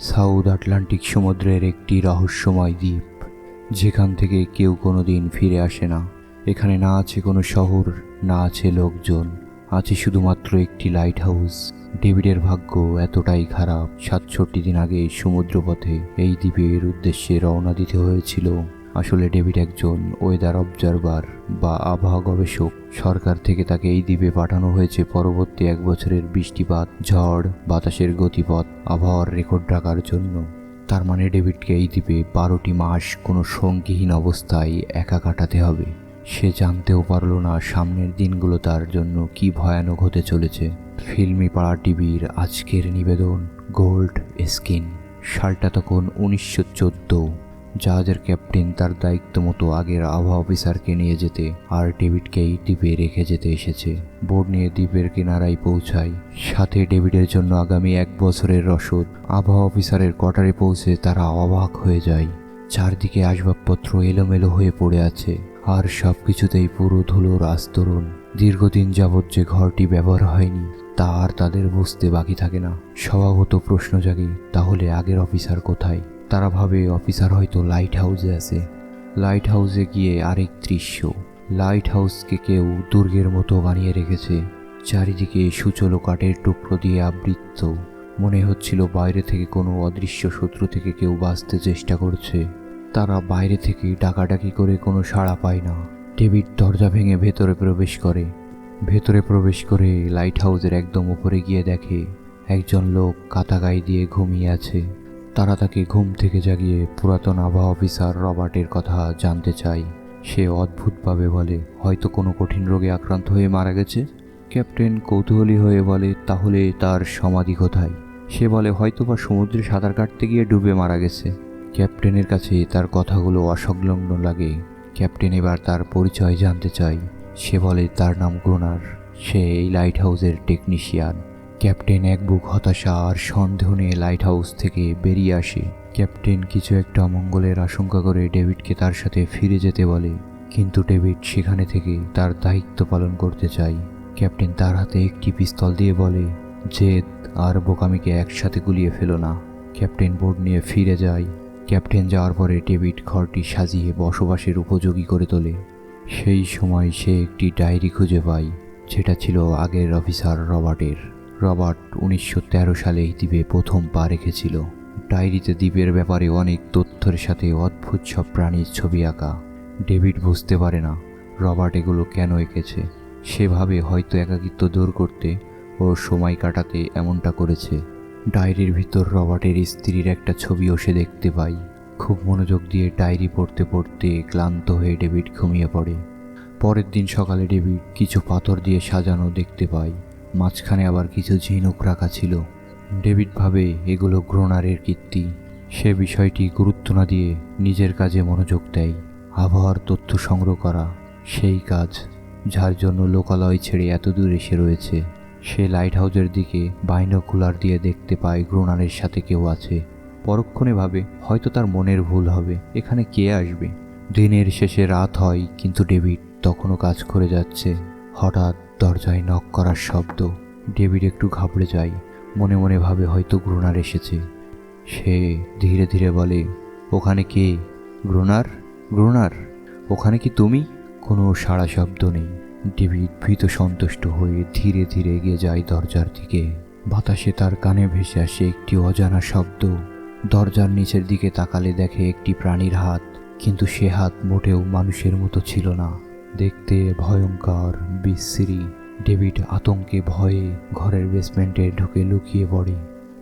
South Atlantic সমুদ্রের একটি রহস্যময় দ্বীপ, যেখান থেকে কেউ কোনো দিন ফিরে আসে না। এখানে না আছে কোনো শহর, না আছে লোকজন, আছে শুধুমাত্র একটি লাইট হাউস ডেভিডের ভাগ্য এতটাই খারাপ, সাতষট্টি দিন আগে সমুদ্রপথে এই দ্বীপের উদ্দেশ্যে রওনা দিতে হয়েছিল। আসলে ডেভিড একজন ওয়েদার অবজারভার বা আবহাওয়া গবেষক। সরকার থেকে তাকে এই দ্বীপে পাঠানো হয়েছে পরবর্তী এক বছরের বৃষ্টিপাত, ঝড়, বাতাসের গতিপথ, আবহাওয়ার রেকর্ড রাখার জন্য। তার মানে ডেভিডকে এই দ্বীপে বারোটি মাস কোনো সঙ্গীহীন অবস্থায় একা কাটাতে হবে। সে জানতেও পারল না সামনের দিনগুলো তার জন্য কি ভয়ানক হতে চলেছে। ফিল্মি পাড়া টিভির আজকের নিবেদন, গোল্ড স্কিন। সালটা তখন উনিশশো চোদ্দ। জাহাজের ক্যাপ্টেন তার দায়িত্ব মতো আগের আবহাওয়া অফিসারকে নিয়ে যেতে আর ডেভিডকে এই দ্বীপে রেখে যেতে এসেছে। বোর্ড নিয়ে দ্বীপের কিনারায় পৌঁছায়। সাথে ডেভিডের জন্য আগামী এক বছরের রসদ। আবহাওয়া অফিসারের কোয়ার্টারে পৌঁছে তারা অবাক হয়ে যায়। চারদিকে আসবাবপত্র এলোমেলো হয়ে পড়ে আছে। আর সব কিছুতেই পুরো ধুলোর আস্তরণ। দীর্ঘদিন যাবৎ যে ঘরটি ব্যবহার হয়নি, তা আর তাদের বুঝতে বাকি থাকে না। স্বভাবত প্রশ্ন জাগে, তাহলে আগের অফিসার কোথায়? তারা ভাবে অফিসার হয়তো লাইট হাউসে আছে। লাইট হাউসে গিয়ে আরেক দৃশ্য। লাইট হাউসকে কেউ দুর্গের মতো বানিয়ে রেখেছে। চারিদিকে সুচলো কাঠের টুকরো দিয়ে আবৃত্ত। মনে হচ্ছিল বাইরে থেকে কোনো অদৃশ্য শত্রু থেকে কেউ বাঁচতে চেষ্টা করছে। তারা বাইরে থেকে ডাকাডাকি করে কোনো সাড়া পায় না। ডেভিড দরজা ভেঙে ভেতরে প্রবেশ করে। ভেতরে প্রবেশ করে লাইট হাউসের একদম উপরে গিয়ে দেখে, একজন লোক কাতা গায়ে দিয়ে ঘুমিয়ে আছে। তারা তাকে ঘুম থেকে জাগিয়ে পুরাতন আবহাওয়া অফিসার রবার্টের কথা জানতে চায়। সে অদ্ভুতভাবে বলে, হয়তো কোনো কঠিন রোগে আক্রান্ত হয়ে মারা গেছে? ক্যাপ্টেন কৌতূহলী হয়ে বলে, তাহলে তার সমাধি কোথায়? সে বলে, হয়তোবা সমুদ্রে সাঁতার কাটতে গিয়ে ডুবে মারা গেছে। ক্যাপ্টেনের কাছে তার কথাগুলো অসংলগ্ন লাগে। ক্যাপ্টেন এবার তার পরিচয় জানতে চায়। সে বলে, তার নাম গ্রোনার। সে এই লাইট হাউসের টেকনিশিয়ান। ক্যাপ্টেন এক বুক হতাশা আর সন্দেহ নিয়ে লাইট হাউস থেকে বেরিয়ে আসে। ক্যাপ্টেন কিছু একটা অমঙ্গলের আশঙ্কা করে ডেভিডকে তার সাথে ফিরে যেতে বলে, কিন্তু ডেভিড সেখানে থেকে তার দায়িত্ব পালন করতে চায়। ক্যাপ্টেন তার হাতে একটি পিস্তল দিয়ে বলে, জেদ আর বোকামিকে একসাথে গুলিয়ে ফেলো না। ক্যাপ্টেন বোর্ড নিয়ে ফিরে যায়। ক্যাপ্টেন যাওয়ার পরে ডেভিড ঘরটি সাজিয়ে বসবাসের উপযোগী করে তোলে। সেই সময় সে একটি ডায়েরি খুঁজে পায়, যেটা ছিল আগের অফিসার রবার্টের। রবার্ট উনিশশো তেরো সালে এই দ্বীপে প্রথম পা রেখেছিল। ডায়েরিতে দ্বীপের ব্যাপারে অনেক তথ্যের সাথে অদ্ভুত সব প্রাণীর ছবি আঁকা। ডেভিড বুঝতে পারে না রবার্ট এগুলো কেন এঁকেছে। সেভাবে হয়তো একাকিত্ব দূর করতে ও সময় কাটাতে এমনটা করেছে। ডায়েরির ভিতর রবার্টের স্ত্রীর একটা ছবিও সে দেখতে পাই খুব মনোযোগ দিয়ে ডায়েরি পড়তে পড়তে ক্লান্ত হয়ে ডেভিড ঘুমিয়ে পড়ে। পরের দিন সকালে ডেভিড কিছু পাথর দিয়ে সাজানো দেখতে পায়। মাঝখানে আবার কিছু ঝিনুক রাখা ছিল। ডেভিড ভাবে এগুলো গ্রোনারের কীর্তি। সে বিষয়টি গুরুত্ব না দিয়ে নিজের কাজে মনোযোগ দেয়। আবহাওয়ার তথ্য সংগ্রহ করা সেই কাজ, যার জন্য লোকালয় ছেড়ে এত দূর এসে রয়েছে। সে লাইট হাউসের দিকে বাইনোকুলার দিয়ে দেখতে পায় গ্রোনারের সাথে কেউ আছে। পরক্ষণে ভাবে, হয়তো তার মনের ভুল হবে। এখানে কে আসবে? দিনের শেষে রাত হয়, কিন্তু ডেভিড তখনও কাজ করে যাচ্ছে। হঠাৎ দরজায় নক করার শব্দ। ডেভিড একটু ঘাবড়ে যায়। মনে মনে ভাবে হয়তো গ্রোনার এসেছে। সে ধীরে ধীরে বলে, ওখানে কে? গ্রোনার গ্রোনার ওখানে কি তুমি? কোনো সাড়া শব্দ নেই। ডেভিড ভীত সন্তুষ্ট হয়ে ধীরে ধীরে এগিয়ে যায় দরজার দিকে। বাতাসে তার কানে ভেসে আসে একটি অজানা শব্দ। দরজার নিচের দিকে তাকালে দেখে একটি প্রাণীর হাত, কিন্তু সে হাত মোটেও মানুষের মতো ছিল না। দেখতে ভয়ঙ্কর, বিশ্রী। ডেভিড আতঙ্কে ভয়ে ঘরের বেসমেন্টে ঢুকে লুকিয়ে পড়ে।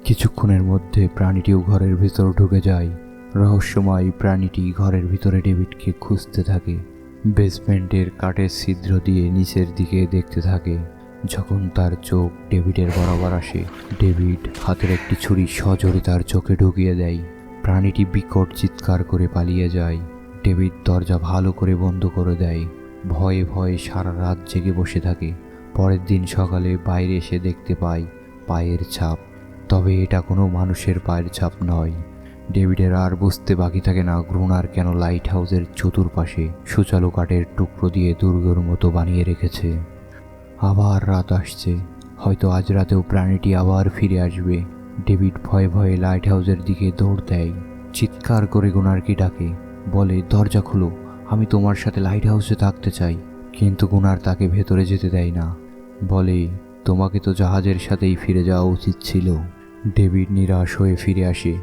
কিছুক্ষণের মধ্যে প্রাণীটিও ঘরের ভিতর ঢুকে যায়। রহস্যময় প্রাণীটি ঘরের ভিতরে ডেভিডকে খুঁজতে থাকে। বেসমেন্টের কাঠের ছিদ্র দিয়ে নিচের দিকে দেখতে থাকে। যখন তার চোখ ডেভিডের বরাবর আসে, ডেভিড হাতের একটি ছুরি সজোরে তার চোখে ঢুকিয়ে দেয়। প্রাণীটি বিকট চিৎকার করে পালিয়ে যায়। ডেভিড দরজা ভালো করে বন্ধ করে দেয়। ভয়ে ভয়ে সারা রাত জেগে বসে থাকে। পরের দিন সকালে বাইরে এসে দেখতে পায় পায়ের ছাপ। তবে এটা কোনো মানুষের পায়ের ছাপ নয়। ডেভিডের আর বুঝতে বাকি থাকে না গ্রুনার কেন লাইট হাউসের চতুর্পাশে সুচালু কাঠের টুকরো দিয়ে দুর্গর মতো বানিয়ে রেখেছে। আবার রাত আসছে। হয়তো আজ রাতেও প্রাণীটি আবার ফিরে আসবে। ডেভিড ভয়ে ভয়ে লাইট হাউসের দিকে দৌড় দেয়। চিৎকার করে গুনারকে ডাকে। বলে, দরজা খুলো। আমি তোমার সাথে লাইট হাউসে থাকতে চাই, কিন্তু গুনার তাকে ভেতরে যেতে দেয় না। বলে, তোমাকে তো জাহাজের সাথেই ফিরে যাওয়া উচিত ছিল। ডেভিড নিরাশ হয়ে ফিরে আসে।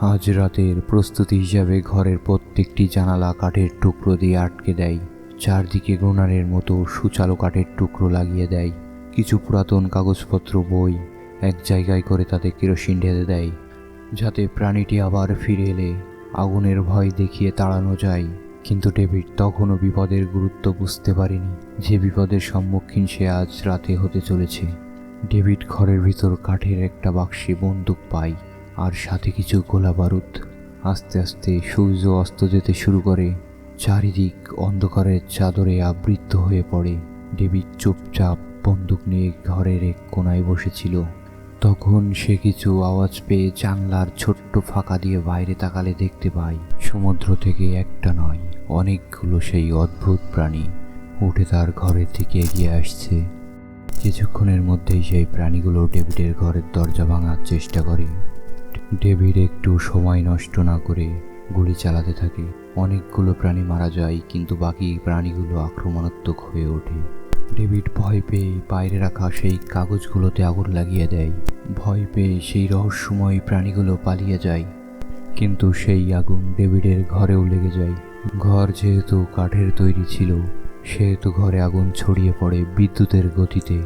আজ রাতের প্রস্তুতি হিসাবে ঘরের প্রত্যেকটি জানালা কাঠের টুকরো দিয়ে আটকে দেয়। চারদিকে গুনারের মতো সুচালো কাঠের টুকরো লাগিয়ে দেয়। কিছু পুরাতন কাগজপত্র, বই এক জায়গায় করে তাতে কেরোসিন ঢেলে দেয়, যাতে প্রাণীটি আবার ফিরে এলে আগুনের ভয় দেখিয়ে তাড়ানো যায়। কিন্তু ডেভিড তখনও বিপদের গুরুত্ব বুঝতে পারেনি। যে বিপদের সম্মুখীন সে আজ রাতে হতে চলেছে। ডেভিড ঘরের ভিতর কাঠের একটা বাক্সে বন্দুক পায় আর সাথে কিছু গোলা বারুদ। আস্তে আস্তে সূর্য অস্ত যেতে শুরু করে। চারিদিক অন্ধকারের চাদরে আবৃত হয়ে পড়ে। ডেভিড চুপচাপ বন্দুক নিয়ে ঘরের এক কোনায় বসেছিল। তখন সে কিছু আওয়াজ পেয়ে জানলার ছোট্ট ফাঁকা দিয়ে বাইরে তাকালে দেখতে পায়, সমুদ্র থেকে একটা নয়। অনেকগুলো সেই অদ্ভুত প্রাণী উঠে তার ঘরের দিকে এগিয়ে আসছে। কিছুক্ষণের মধ্যেই সেই প্রাণীগুলো ডেভিডের ঘরের দরজা ভাঙার চেষ্টা করে। ডেভিড একটু সময় নষ্ট না করে গুলি চালাতে থাকে। অনেকগুলো প্রাণী মারা যায়, কিন্তু বাকি প্রাণীগুলো আক্রমণাত্মক হয়ে ওঠে। ডেভিড ভয় পেয়ে বাইরে রাখা সেই কাগজগুলোতে আগুন লাগিয়ে দেয়। ভয় পেয়ে সেই রহস্যময় প্রাণীগুলো পালিয়ে যায়। কিন্তু সেই আগুন ডেভিডের ঘরেও লেগে যায়। ঘর যেহেতু কাঠের তৈরি ছিল, সেহেতু ঘরে আগুন ছড়িয়ে পড়ে বিদ্যুতের গতিতে।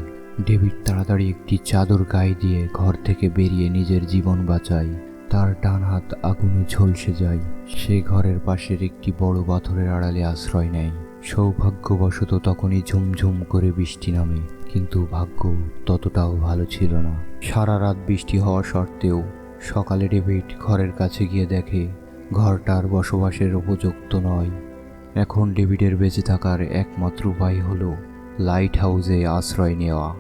ডেভিড তাড়াতাড়ি একটি চাদর গায়ে দিয়ে ঘর থেকে বেরিয়ে নিজের জীবন বাঁচায়। তার ডান হাত আগুনে ঝলসে যায়। সে ঘরের পাশের একটি বড় পাথরের আড়ালে আশ্রয় নেয়। সৌভাগ্যবশত তখনই ঝুমঝুম করে বৃষ্টি নামে, কিন্তু ভাগ্য ততটাও ভালো ছিল না। সারা রাত বৃষ্টি হওয়া সত্ত্বেও সকালে ডেভিড ঘরের কাছে গিয়ে দেখে ঘরটার বসবাসের উপযুক্ত নয়। এখন ডেভিডের বেঁচে থাকার একমাত্র উপায় হলো লাইট হাউসে আশ্রয় নেওয়া।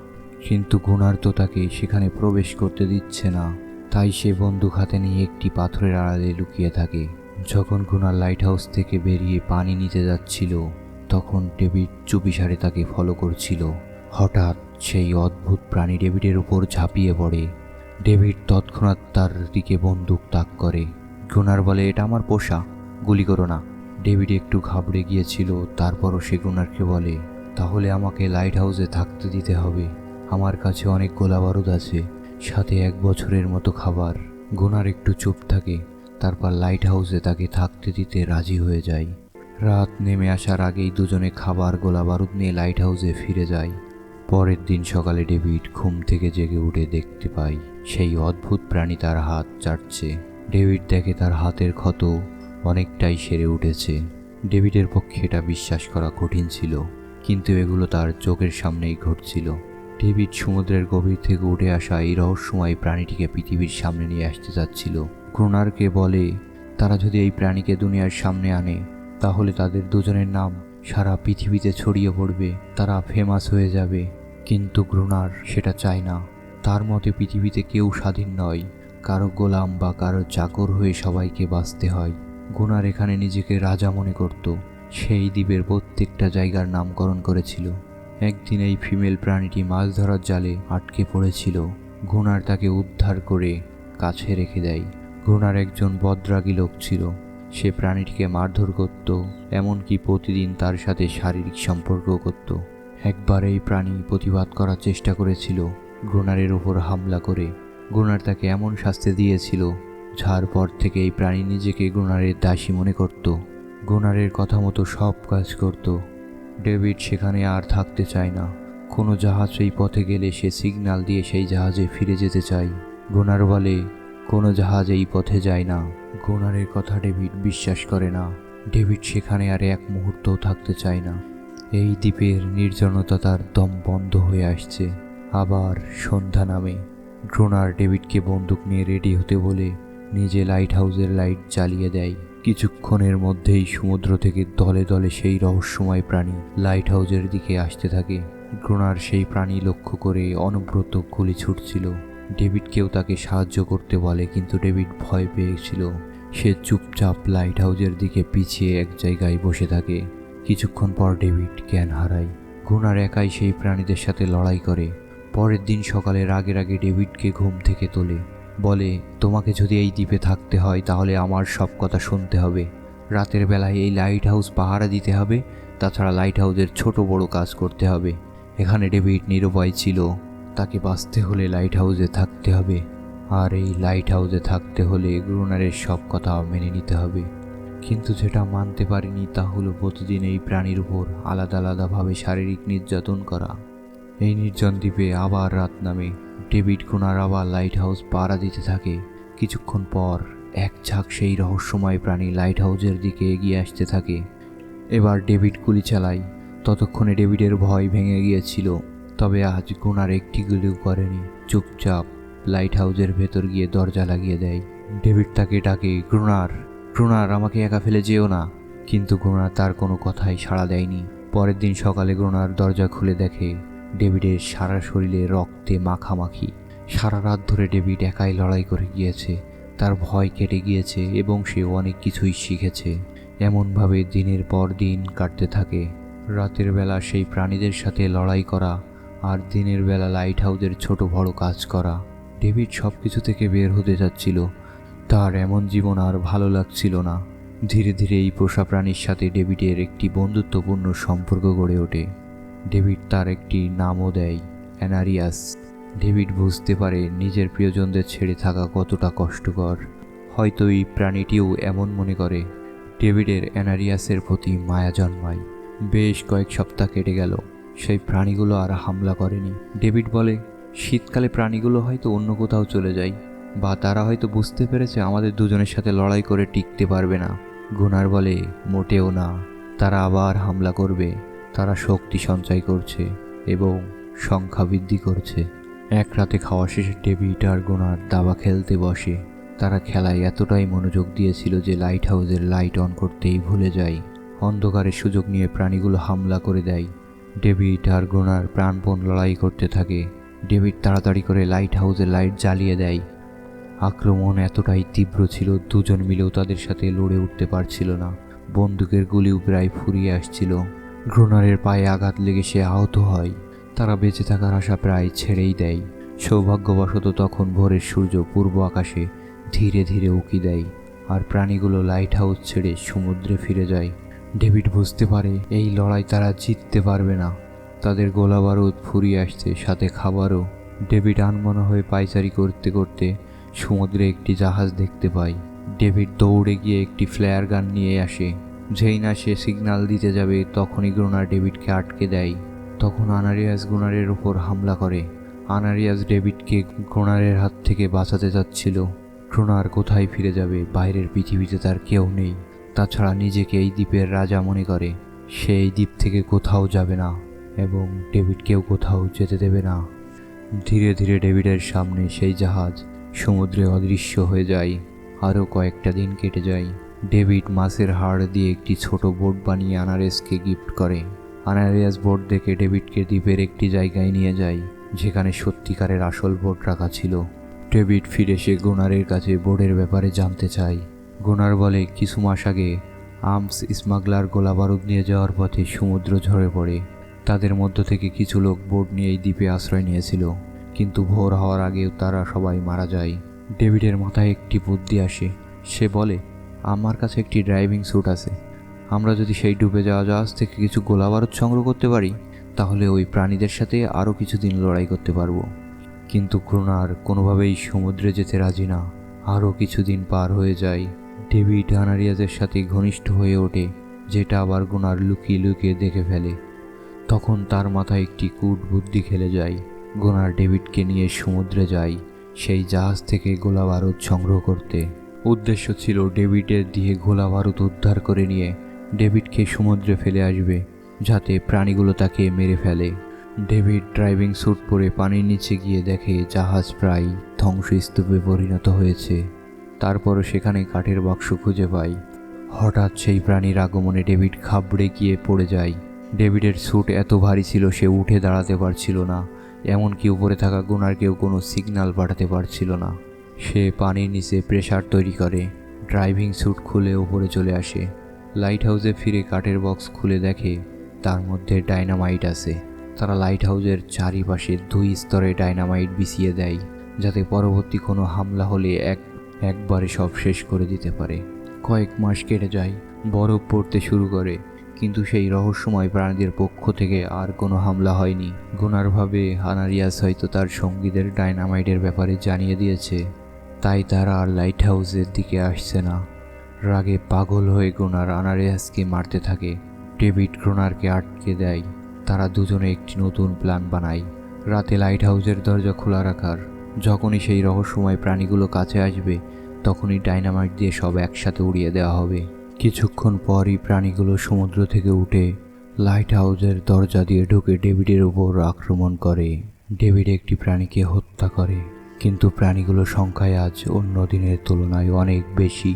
কিন্তু গুনার তো তাকে সেখানে প্রবেশ করতে দিচ্ছে না। তাই সে বন্দুক হাতে নিয়ে একটি পাথরের আড়ালে লুকিয়ে থাকে। যখন গুনার লাইট হাউস থেকে বেরিয়ে পানি নিতে যাচ্ছিল, তখন ডেভিড চুপিসারে তাকে ফলো করছিল। হঠাৎ সেই অদ্ভুত প্রাণী ডেভিডের উপর ঝাঁপিয়ে পড়ে। ডেভিড তৎক্ষণাৎ তার দিকে বন্দুক তাক করে। গুনার বলে, এটা আমার পোষা, গুলি করো না। ডেভিড একটু ঘাবড়ে গিয়েছিল, তারপরও সে গুনারকে বলে, তাহলে আমাকে লাইট হাউসে থাকতে দিতে হবে। আমার কাছে অনেক গোলা বারুদ আছে, সাথে এক বছরের মতো খাবার। গুনার একটু চুপ থাকে, তারপর লাইট হাউসে তাকে থাকতে দিতে রাজি হয়ে যায়। রাত নেমে আসার আগেই দুজনে খাবার, গোলা বারুদ নিয়ে লাইট হাউসে ফিরে যায়। পরের দিন সকালে ডেভিড ঘুম থেকে জেগে উঠে দেখতে পায়, সেই অদ্ভুত প্রাণী তার হাত চাটছে। ডেভিড দেখে তার হাতের ক্ষত অনেকটাই সেরে উঠেছে। ডেভিডের পক্ষে এটা বিশ্বাস করা কঠিন ছিল, কিন্তু এগুলো তার চোখের সামনেই ঘটছিল। ডেভিড সমুদ্রের গভীর থেকে উঠে আসা এই রহস্যময় প্রাণীটিকে পৃথিবীর সামনে নিয়ে আসতে যাচ্ছিল ক্রোনারকে বলে, তারা যদি এই প্রাণীকে দুনিয়ার সামনে আনে, তাহলে তাদের দুজনের নাম সারা পৃথিবীতে ছড়িয়ে পড়বে। তারা ফেমাস হয়ে যাবে। কিন্তু গ্রোনার সেটা চায় না। তার মতে পৃথিবীতে কেউ স্বাধীন নয়। কারও গোলাম বা কারও চাকর হয়ে সবাইকে বাঁচতে হয়। গুনার এখানে নিজেকে রাজা মনে করত। সেই দ্বীপের প্রত্যেকটা জায়গার নামকরণ করেছিল। একদিন এই ফিমেল প্রাণীটি মাছ ধরার জালে আটকে পড়েছিল। ঘুণার তাকে উদ্ধার করে কাছে রেখে দেয়। ঘুণার একজন বদ্রাগী লোক ছিল। সে প্রাণীটিকে মারধর করত, এমনকি প্রতিদিন তার সাথে শারীরিক সম্পর্ক করত। একবার এই প্রাণী প্রতিবাদ করার চেষ্টা করেছিল। ঘুণারের ওপর হামলা করে গুনার তাকে এমন শাস্তি দিয়েছিল, যার পর থেকে এই প্রাণী নিজেকে গুনারের দাসী মনে করত। গুনারের কথা মতো সব কাজ করত। ডেভিড সেখানে আর থাকতে চায় না। কোনো জাহাজ এই পথে গেলে সে সিগন্যাল দিয়ে সেই জাহাজে ফিরে যেতে চায়। গুনার বলে, কোনো জাহাজ এই পথে যায় না। গুনারের কথা ডেভিড বিশ্বাস করে না। ডেভিড সেখানে আর এক মুহূর্তও থাকতে চায় না। এই দ্বীপের নির্জনতা তার দম বন্ধ হয়ে আসছে। আবার সন্ধ্যা নামে। ড্রোনার ডেভিডকে বন্দুক নিয়ে রেডি হতে বলে নিজে লাইট হাউসের লাইট জ্বালিয়ে দেয়। কিছুক্ষণের মধ্যেই সমুদ্র থেকে দলে দলে সেই রহস্যময় প্রাণী লাইট হাউসের দিকে আসতে থাকে। ড্রোনার সেই প্রাণী লক্ষ্য করে অনব্রত গুলি ছুটছিল। ডেভিডকেও তাকে সাহায্য করতে বলে, কিন্তু ডেভিড ভয় পেয়েছিল। সে চুপচাপ লাইট হাউসের দিকে পিছিয়ে এক জায়গায় বসে থাকে। কিছুক্ষণ পর ডেভিড জ্ঞান হারায়। গুনার একাই সেই প্রাণীদের সাথে লড়াই করে। পরের দিন সকালে রাগের আগে ডেভিডকে ঘুম থেকে তোলে। বলে, তোমাকে যদি এই দ্বীপে থাকতে হয়, তাহলে আমার সব কথা শুনতে হবে। রাতের বেলায় এই লাইট হাউস পাহারা দিতে হবে, তাছাড়া লাইট হাউসের ছোট বড় কাজ করতে হবে। এখানে ডেভিড নিরুপায় ছিল। তাকে বাঁচতে হলে লাইট হাউসে থাকতে হবে। আর এই লাইট হাউসে থাকতে হলে গ্রুনারের সব কথা মেনে নিতে হবে। কিন্তু যেটা মানতে পারিনি, তা হলো প্রতিদিন এই প্রাণীর উপর আলাদা আলাদাভাবে শারীরিক নির্যাতন করা। এই নির্জন দ্বীপে আবার রাত নামে ডেভিড কোনার আবার লাইট হাউস পাড়া দিতে থাকে। কিছুক্ষণ পর এক ঝাঁক সেই রহস্যময় প্রাণী লাইট হাউসের দিকে এগিয়ে আসতে থাকে। এবার ডেভিড গুলি চালায়। ততক্ষণে ডেভিডের ভয় ভেঙে গিয়েছিল, তবে আজ গুনার একটি গুলিও করেনি। চুপচাপ লাইট হাউসের ভেতর গিয়ে দরজা লাগিয়ে দেয়। ডেভিড তাকে ডাকে গ্রুনার গ্রুনার আমাকে একা ফেলে যেও না। কিন্তু গ্রুনার তার কোনো কথাই সাড়া দেয়নি। পরের দিন সকালে গ্রুনার দরজা খুলে দেখে ডেভিডের সারা শরীরে রক্তে মাখামাখি। সারা রাত ধরে ডেভিড একাই লড়াই করে গিয়েছে। তার ভয় কেটে গিয়েছে এবং সে অনেক কিছুই শিখেছে। এমনভাবে দিনের পর দিন কাটতে থাকে। রাতের বেলা সেই প্রাণীদের সাথে লড়াই করা আর দিনের বেলা লাইট হাউসের ছোট বড় কাজ করা। ডেভিড সব কিছু থেকে বের হতে যাচ্ছিল তার এমন জীবন আর ভালো লাগছিল না। ধীরে ধীরে এই পোষা প্রাণীর সাথে ডেভিডের একটি বন্ধুত্বপূর্ণ সম্পর্ক গড়ে ওঠে। ডেভিড তার একটি নামও দেয়, অ্যানারিয়াস। ডেভিড বুঝতে পারে নিজের প্রিয়জনদের ছেড়ে থাকা কতটা কষ্টকর। হয়তো এই প্রাণীটিও এমন মনে করে, ডেভিডের অ্যানারিয়াসের প্রতি মায়া জন্মায়। বেশ কয়েক সপ্তাহ কেটে গেল, সেই প্রাণীগুলো আর হামলা করেনি। ডেভিড বলে, শীতকালে প্রাণীগুলো হয়তো অন্য কোথাও চলে যায়, বা তারা হয়তো বুঝতে পেরেছে আমাদের দুজনের সাথে লড়াই করে টিকতে পারবে না। গুনার বলে, মোটেও না। তারা আবার হামলা করবে। তারা শক্তি সঞ্চয় করছে এবং সংখ্যা বৃদ্ধি করছে। এক রাতে খাওয়া শেষে ডেভিড আর গুনার দাবা খেলতে বসে। তারা খেলায় এতটাই মনোযোগ দিয়েছিল যে লাইট হাউসের লাইট অন করতেই ভুলে যায়। অন্ধকারের সুযোগ নিয়ে প্রাণীগুলো হামলা করে দেয়। ডেভিড আর গুনার প্রাণপণ লড়াই করতে থাকে। ডেভিড তাড়াতাড়ি করে লাইট হাউসের লাইট জ্বালিয়ে দেয়। আক্রমণ এতটাই তীব্র ছিল, দুজন মিলেও তাদের সাথে লড়ে উঠতে পারছিল না। বন্দুকের গুলিও প্রায় ফুরিয়ে আসছিল। গ্রোনারের পায়ে আঘাত লেগে সে আহত হয়। তারা বেঁচে থাকার আশা প্রায় ছেড়েই দেয়। সৌভাগ্যবশত তখন ভোরের সূর্য পূর্ব আকাশে ধীরে ধীরে উঁকি দেয় আর প্রাণীগুলো লাইট হাউস ছেড়ে সমুদ্রে ফিরে যায়। ডেভিড বুঝতে পারে এই লড়াই তারা জিততে পারবে না। তাদের গোলা বারুদ ফুরিয়ে আসছে, সাথে খাবারও। ডেভিড আনমনা হয়ে পাইচারি করতে করতে সমুদ্রে একটি জাহাজ দেখতে পায়। ডেভিড দৌড়ে গিয়ে একটি ফ্লেয়ার গান নিয়ে আসে। যেই না সে সিগন্যাল দিতে যাবে, তখনই গ্রোনার ডেভিডকে আটকে দেয়। তখন আনারিয়াস গ্রোনারের ওপর হামলা করে। আনারিয়াস ডেভিডকে গ্রোনারের হাত থেকে বাঁচাতে যাচ্ছিল। গ্রোনার কোথায় ফিরে যাবে, বাইরের পৃথিবীতে তার কেউ নেই। তাছাড়া নিজেকে এই দ্বীপের রাজা মনে করে। সে এই দ্বীপ থেকে কোথাও যাবে না, এবং ডেভিডকেও কোথাও যেতে দেবে না। ধীরে ধীরে ডেভিডের সামনে সেই জাহাজ সমুদ্রে অদৃশ্য হয়ে যায়। আরও কয়েকটা দিন কেটে যায়। ডেভিড মাছের হাড় দিয়ে একটি ছোট বোট বানিয়ে আনারেসকে গিফট করে। আনারিয়াস বোট দেখে ডেভিডকে দ্বীপের একটি জায়গায় নিয়ে যায়, যেখানে সত্যিকারের আসল বোট রাখা ছিল। ডেভিড ফিরে সে গোনারের কাছে বোর্ডের ব্যাপারে জানতে চায়। গোনার বলে, কিছু মাস আগে আর্মস স্মাগলার গোলা বারুদ নিয়ে যাওয়ার পথে সমুদ্র ঝরে পড়ে। তাদের মধ্য থেকে কিছু লোক বোট নিয়ে এই দ্বীপে আশ্রয় নিয়েছিল, কিন্তু ভোর হওয়ার আগেও তারা সবাই মারা যায়। ডেভিডের মাথায় একটি বুদ্ধি আসে। সে বলে আমার কাছে একটি ড্রাইভিং স্যুট আছে। আমরা যদি সেই ডুবে যাওয়া জাহাজ থেকে কিছু গোলা বারুদ সংগ্রহ করতে পারি, তাহলে ওই প্রাণীদের সাথে আরও কিছুদিন লড়াই করতে পারব। কিন্তু ক্রোনার কোনোভাবেই সমুদ্রে যেতে রাজি না। আরও কিছুদিন পার হয়ে যায়। ডেভিড আনারিয়াজের সাথে ঘনিষ্ঠ হয়ে ওঠে, যেটা আবার গুনার লুকিয়ে লুকিয়ে দেখে ফেলে। তখন তার মাথায় একটি কূট বুদ্ধি খেলে যায়। গোনার ডেভিডকে নিয়ে সমুদ্রে যায় সেই জাহাজ থেকে গোলা বারুদ সংগ্রহ করতে। উদ্দেশ্য ছিল ডেভিডের দিয়ে ঘোলা বারুদ উদ্ধার করে নিয়ে ডেভিডকে সমুদ্রে ফেলে আসবে, যাতে প্রাণীগুলো তাকে মেরে ফেলে। ডেভিড ড্রাইভিং স্যুট পরে পানির নিচে গিয়ে দেখে জাহাজ প্রায় ধ্বংসস্তূপে পরিণত হয়েছে। তারপরও সেখানে কাঠের বাক্স খুঁজে পায় হঠাৎ সেই প্রাণীর আগমনে ডেভিড খাবড়ে গিয়ে পড়ে যায়। ডেভিডের স্যুট এত ভারী ছিল সে উঠে দাঁড়াতে পারছিল না, এমনকি উপরে থাকা গুনারকেও কোনো সিগন্যাল পাঠাতে পারছিল না। সে পানির নিচে প্রেসার তৈরি করে। ড্রাইভিং স্যুট খুলে ওপরে চলে আসে। লাইট হাউসে ফিরে কাঠের বক্স খুলে দেখে তার মধ্যে ডাইনামাইট আছে। তারা লাইট হাউসের চারিপাশে দুই স্তরে ডাইনামাইট বিছিয়ে দেয়, যাতে পরবর্তী কোনো হামলা হলে এক, একবারে সব শেষ করে দিতে পারে। কয়েক মাস কেটে যায়, বরফ পড়তে শুরু করে, কিন্তু সেই রহস্যময় প্রাণীদের পক্ষ থেকে আর কোনো হামলা হয়নি। গুনারভাবে আনারিয়াস হয়তো তার সঙ্গীদের ডাইনামাইটের ব্যাপারে জানিয়ে দিয়েছে। তাই তারা আর লাইট হাউসের দিকে আসছে না। রাগে পাগল হয়ে গুনার আনারিয়াসকে মারতে থাকে। ডেভিড ক্রোনারকে আটকে দেয়। তারা দুজনে একটি নতুন প্ল্যান বানায়। রাতে লাইট হাউসের দরজা খোলা রাখার যখনই সেই রহস্যময় প্রাণীগুলো কাছে আসবে, তখনই ডাইনামাইট দিয়ে সব একসাথে উড়িয়ে দেওয়া হবে। কিছুক্ষণ পরই প্রাণীগুলো সমুদ্র থেকে উঠে লাইট হাউসের দরজা দিয়ে ঢুকে ডেভিডের উপর আক্রমণ করে। ডেভিড একটি প্রাণীকে হত্যা করে। কিন্তু প্রাণীগুলোর সংখ্যায় আজ অন্য দিনের তুলনায় অনেক বেশি।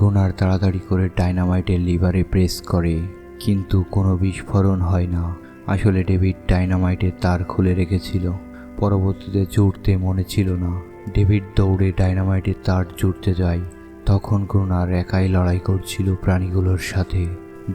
গুনার তাড়াতাড়ি করে ডাইনামাইটের লিভারে প্রেস করে, কিন্তু কোনো বিস্ফোরণ হয় না। আসলে ডেভিড ডাইনামাইটের তার খুলে রেখেছিল। পরবর্তীতে জুড়তে মনে ছিল না। ডেভিড দৌড়ে ডাইনামাইটের তার জুড়তে যায়। তখন গুনার একাই লড়াই করছিল প্রাণীগুলোর সাথে।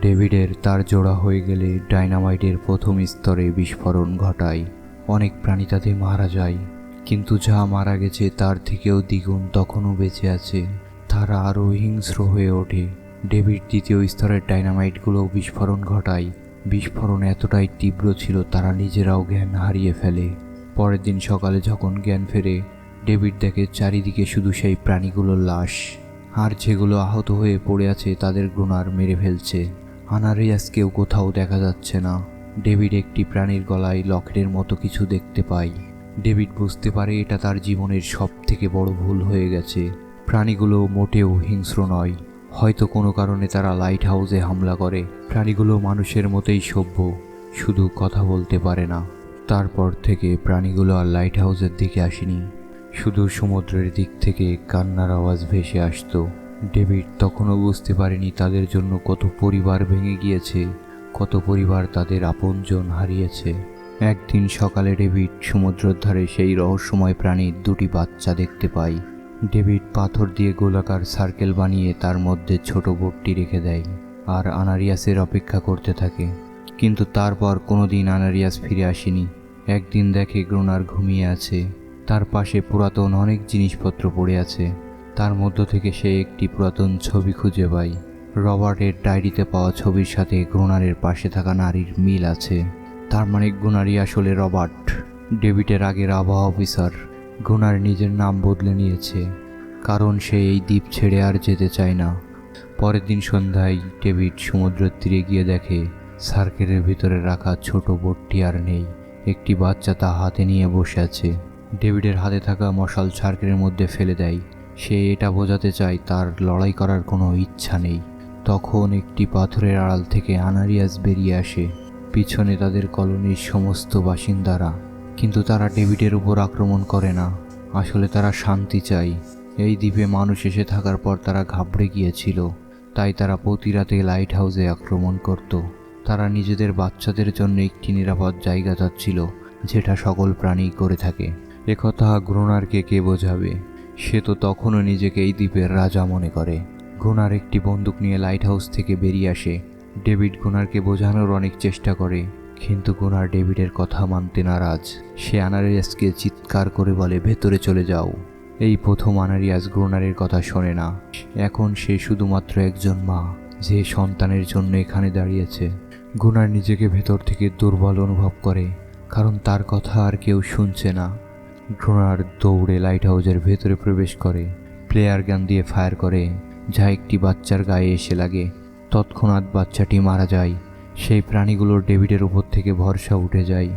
ডেভিডের তার জোড়া হয়ে গেলে ডাইনামাইটের প্রথম স্তরে বিস্ফোরণ ঘটায়। অনেক প্রাণী তাতে মারা যায়। কিন্তু যা মারা গেছে তার থেকেও দ্বিগুণ তখনও বেঁচে আছে। তারা আরও হিংস্র হয়ে ওঠে। ডেভিড দ্বিতীয় স্তরের ডাইনামাইটগুলো বিস্ফোরণ ঘটায়। বিস্ফোরণ এতটাই তীব্র ছিল তারা নিজেরাও জ্ঞান হারিয়ে ফেলে। পরের দিন সকালে যখন জ্ঞান ফেরে, ডেভিড দেখে চারিদিকে শুধু সেই প্রাণীগুলোর লাশ। আর যেগুলো আহত হয়ে পড়ে আছে তাদের গ্রুনার মেরে ফেলছে। আনারিয়াসকেও কোথাও দেখা যাচ্ছে না। ডেভিড একটি প্রাণীর গলায় লকেটের মতো কিছু দেখতে পায়। ডেভিড বুঝতে পারে এটা তার জীবনের সব থেকে বড় ভুল হয়ে গেছে। প্রাণীগুলো মোটেও হিংস্র নয়। হয়তো কোনো কারণে তারা লাইট হাউসে হামলা করে। প্রাণীগুলো মানুষের মতোই সভ্য, শুধু কথা বলতে পারে না। তারপর থেকে প্রাণীগুলো আর লাইট হাউসের দিকে আসেনি। শুধু সমুদ্রের দিক থেকে কান্নার আওয়াজ ভেসে আসতো। ডেভিড তখনও বুঝতে পারেনি তাদের জন্য কত পরিবার ভেঙে গিয়েছে, কত পরিবার তাদের আপনজন হারিয়েছে। একদিন সকালে ডেভিড সমুদ্রের ধারে সেই রহস্যময় প্রাণীর দুটি বাচ্চা দেখতে পায় ডেভিড পাথর দিয়ে গোলাকার সার্কেল বানিয়ে তার মধ্যে ছোট বোটটি রেখে দেয় আর আনারিয়াসের অপেক্ষা করতে থাকে। কিন্তু তারপর কোনো দিন আনারিয়াস ফিরে আসেনি। একদিন দেখে গ্রোনার ঘুমিয়ে আছে। তার পাশে পুরাতন অনেক জিনিসপত্র পড়ে আছে। তার মধ্য থেকে সে একটি পুরাতন ছবি খুঁজে পায় রবার্টের ডায়েরিতে পাওয়া ছবির সাথে গ্রোনারের পাশে থাকা নারীর মিল আছে। তার মানে গুনারি আসলে রবার্ট। ডেভিডের আগের আবহাওয়া অফিসার গুনার নিজের নাম বদলে নিয়েছে, কারণ সে এই দ্বীপ ছেড়ে আর যেতে চায় না। পরের দিন সন্ধ্যায় ডেভিড সমুদ্রের তীরে গিয়ে দেখে, সার্কেলের ভিতরে রাখা ছোট বোটটি আর নেই, একটি বাচ্চা তা হাতে নিয়ে বসে আছে। ডেভিডের হাতে থাকা মশাল সার্কেলের মধ্যে ফেলে দেয়, সে এটা বোঝাতে চায় তার লড়াই করার কোনো ইচ্ছা নেই। তখন একটি পাথরের আড়াল থেকে আনারিয়াস বেরিয়ে আসে। পিছনে তাদের কলোনির সমস্ত বাসিন্দারা। কিন্তু তারা ডেভিডের উপর আক্রমণ করে না। আসলে তারা শান্তি চায় এই দ্বীপে মানুষ এসে থাকার পর তারা ঘাবড়ে গিয়েছিল। তাই তারা প্রতি রাতে লাইট হাউসে আক্রমণ করত। তারা নিজেদের বাচ্চাদের জন্য একটি নিরাপদ জায়গা চাচ্ছিল, যেটা সকল প্রাণী করে থাকে। একথা গ্রোনারকে কে বোঝাবে? সে তো তখনও নিজেকে এই দ্বীপের রাজা মনে করে। গুনার একটি বন্দুক নিয়ে লাইট হাউস থেকে বেরিয়ে আসে। ডেভিড গুনারকে বোঝানোর অনেক চেষ্টা করে, কিন্তু গুনার ডেভিডের কথা মানতে নারাজ। সে আনারিয়াসকে চিৎকার করে বলে, ভেতরে চলে যাও। এই প্রথম আনারিয়াস গ্রোনারের কথা শোনে না। এখন সে শুধুমাত্র একজন মা, যে সন্তানের জন্য এখানে দাঁড়িয়েছে। গুনার নিজেকে ভেতর থেকে দুর্বল অনুভব করে, কারণ তার কথা আর কেউ শুনছে না। ড্রোনার দৌড়ে লাইট হাউসের ভেতরে প্রবেশ করে, প্লেয়ার গান দিয়ে ফায়ার করে, যা একটি বাচ্চার গায়ে এসে লাগে। তৎক্ষণাৎ বাচ্চাটি মারা যায়। সেই প্রাণীগুলোর ডেভিডের উপর থেকে ভরসা উঠে যায়।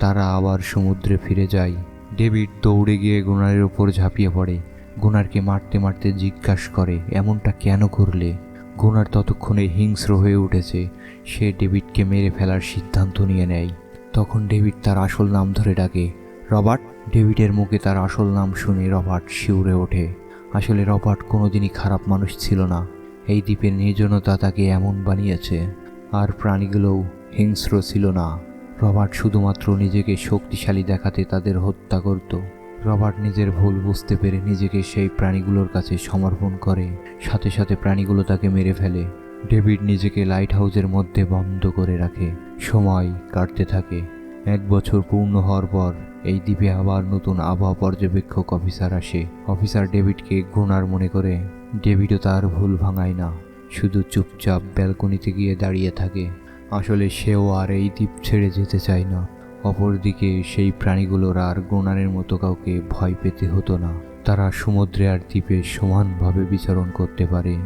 তারা আবার সমুদ্রে ফিরে যায়। ডেভিড দৌড়ে গিয়ে গুনারের উপর ঝাঁপিয়ে পড়ে। গুনারকে মারতে মারতে জিজ্ঞাসা করে, এমনটা কেন করলে গুনার ততক্ষণে হিংস্র হয়ে উঠেছে। সে ডেভিডকে মেরে ফেলার সিদ্ধান্ত নিয়ে নেয়। তখন ডেভিড তার আসল নাম ধরে ডাকে। রবার্ট? ডেভিডের মুখে তার আসল নাম শুনে রবার্ট শিউরে ওঠে। আসলে রবার্ট কোনোদিনই খারাপ মানুষ ছিল না। এই দ্বীপের নির্জনতা তাকে এমন বানিয়েছে, আর প্রাণীগুলোও হিংস্র ছিল না। রবার্ট শুধুমাত্র নিজেকে শক্তিশালী দেখাতে তাদের হত্যা করত। রবার্ট নিজের ভুল বুঝতে পেরে নিজেকে সেই প্রাণীগুলোর কাছে সমর্পণ করে। সাথে সাথে প্রাণীগুলো তাকে মেরে ফেলে। ডেভিড নিজেকে লাইট হাউসের মধ্যে বন্ধ করে রাখে। সময় কাটতে থাকে। এক বছর পূর্ণ হওয়ার পর এই দ্বীপে আবার নতুন আবহাওয়া পর্যবেক্ষক অফিসার আসে। অফিসার ডেভিডকে ঘৃণার মনে করে ডেভিডও তার ভুল ভাঙায় না, শুধু চুপচাপ ব্যালকনিতে গিয়ে দাঁড়িয়ে থাকে। আসলে সেও আর এই দ্বীপ ছেড়ে যেতে চায় না। অপরদিকে সেই প্রাণীগুলোর আর গোনারের মতো কাউকে ভয় পেতে হতো না। তারা সমুদ্রে আর দ্বীপে সমানভাবে বিচরণ করতে পারে।